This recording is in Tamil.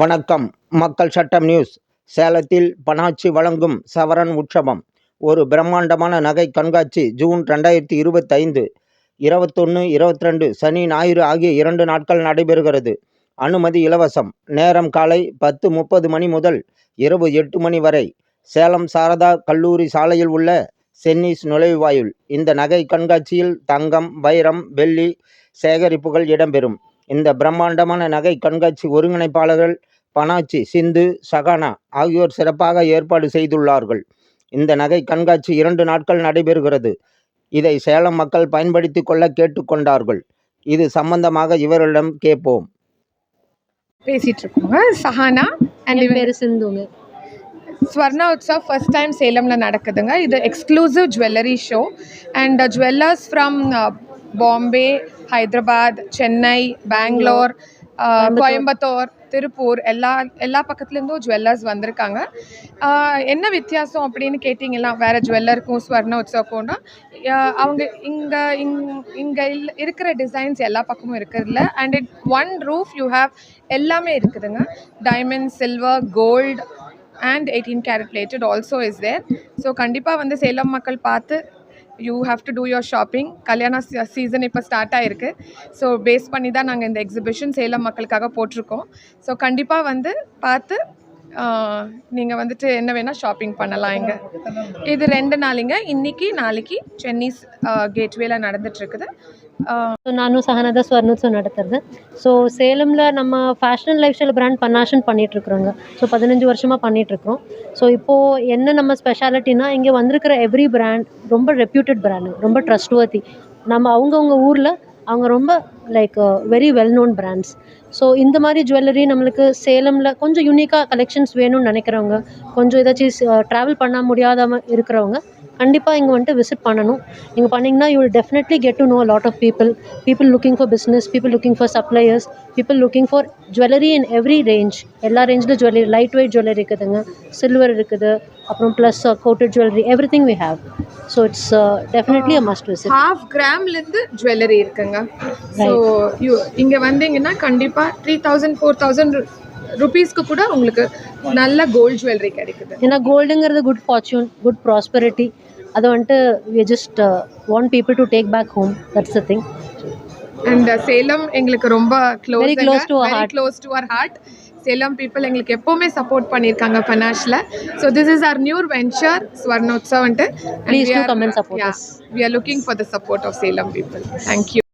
வணக்கம். மக்கள் சட்டம் நியூஸ். சேலத்தில் பனாச்சி வழங்கும் சவரன் உற்சவம். ஒரு பிரம்மாண்டமான நகை கண்காட்சி ஜூன் ரெண்டாயிரத்தி இருபத்தைந்து. இருபத்தொன்று இருபத்தி ரெண்டு சனி ஞாயிறு ஆகிய இரண்டு நாட்கள் நடைபெறுகிறது. அனுமதி இலவசம். நேரம் காலை பத்து முப்பது மணி முதல் இரவு எட்டு மணி வரை. சேலம் சாரதா கல்லூரி சாலையில் உள்ள சென்னிஸ் நுழைவாயில். இந்த நகை கண்காட்சியில் தங்கம் வைரம் வெள்ளி சேகரிப்புகள் இடம்பெறும். இந்த பிரம்மாண்டமான நகை கண்காட்சி ஒருங்கிணைப்பாளர்கள் பனாச்சி சிந்து சகானா ஆகியோர் சிறப்பாக ஏற்பாடு செய்துள்ளார்கள். இந்த நகை கண்காட்சி இரண்டு நாட்கள் நடைபெறுகிறது. இதை சேலம் மக்கள் பயன்படுத்தி கொள்ள கேட்டுக்கொண்டார்கள் இது சம்பந்தமாக இவரிடம் கேட்போம். பேசிட்டு இருக்கோங்க. சஹானா அண்ட் பேர் சிந்துங்க. ஸ்வர்ணா உற்சவ் ஃபர்ஸ்ட் டைம் சேலமில் நடக்குதுங்க. இது exclusive jewellery show and jewellers from Bombay Hyderabad Chennai Bangalore Coimbatore. Tiruppur எல்லா எல்லா பக்கத்துலேருந்தும் ஜுவல்லர்ஸ் வந்திருக்காங்க. என்ன வித்தியாசம் அப்படின்னு கேட்டிங்கன்னா வேறு ஜுவல்லருக்கும் ஸ்வர்ண உற்சவக்கும்னா அவங்க இங்கே இங் இங்கே இருக்கிற டிசைன்ஸ் எல்லா பக்கமும் இருக்கிறதுல. And it one roof you have எல்லாமே இருக்குதுங்க. Diamond silver gold and eighteen carat plated also is there so கண்டிப்பாக வந்து சேலம் மக்கள் பார்த்து you have to do your shopping கல்யாண சீசன் இப்போ ஸ்டார்ட் ஆகிருக்கு ஸோ பேஸ் பண்ணி தான் நாங்கள் இந்த எக்ஸிபிஷன் சேலம் மக்களுக்காக போட்டிருக்கோம். ஸோ கண்டிப்பாக வந்து பார்த்து நீங்கள் வந்துட்டு என்ன வேணால் ஷாப்பிங் பண்ணலாம் இங்கே. இது ரெண்டு நாளைங்க. இன்னைக்கு நாளைக்கு சென்னீஸ் கேட்வேல நடந்துட்டுருக்குது ஸோ நானும் சஹனாதா ஸ்வர்ணு ஸோ நடத்துறது. ஸோ சேலமில் நம்ம ஃபேஷன் லைஃப் ஸ்டைல் பிராண்ட் பன்னாஷன் பண்ணிகிட்ருக்குறோங்க ஸோ பதினஞ்சு வருஷமாக பண்ணிகிட்ருக்குறோம் ஸோ இப்போது என்ன நம்ம ஸ்பெஷாலிட்டினா இங்கே வந்திருக்கிற எவ்ரி பிராண்ட் ரொம்ப ரெப்யூட்டட் பிராண்டு ரொம்ப ட்ரஸ்ட்வர்த்தி நம்ம அவங்கவுங்க ஊரில் அவங்க ரொம்ப like very well known brands so இந்த மாதிரி ஜுவல்லரி நம்மளுக்கு சேலமில் கொஞ்சம் யூனிக்காக கலெக்ஷன்ஸ் வேணும்னு நினைக்கிறவங்க கொஞ்சம் ஏதாச்சும் uh, ட்ராவல் பண்ண முடியாதவங்க இருக்கிறவங்க கண்டிப்பாக இங்கே வந்துட்டு விசிட் பண்ணணும். நீங்கள் பண்ணிங்கன்னா you will definitely get to know lot of people people looking for business people looking for suppliers people looking for jewellery in every range எல்லா ரேஞ்சிலும் ஜுவல்லரி லைட் வெயிட் ஜுவல்லரி இருக்குதுங்க. சில்வர் இருக்குது அப்புறம் plus coated jewellery every thing we have so it's definitely a must visit half கிராம்லேருந்து jewellery இருக்குங்க. ஸோ யூ இங்கே வந்தீங்கன்னா கண்டிப்பாக த்ரீ தௌசண்ட் ஃபோர் தௌசண்ட் ருபீஸ்க்கு கூட உங்களுக்கு நல்ல கோல்ட் ஜுவல்லரி கிடைக்குது. ஏன்னா கோல்டுங்கிறது குட் ஃபார்ச்சூன் குட் ப்ராஸ்பரிட்டி அதை வந்துட்டு we just want people to take back home that's the thing and Salem எங்களுக்கு ரொம்ப close to our heart. Close to our heart Salem people எங்களுக்கு எப்போவுமே சப்போர்ட் பண்ணியிருக்காங்க ஃபனாஷில் so this is our new venture ஸ்வர்ணோத்சவன்ட்டு. We are looking for the support of Salem people thank you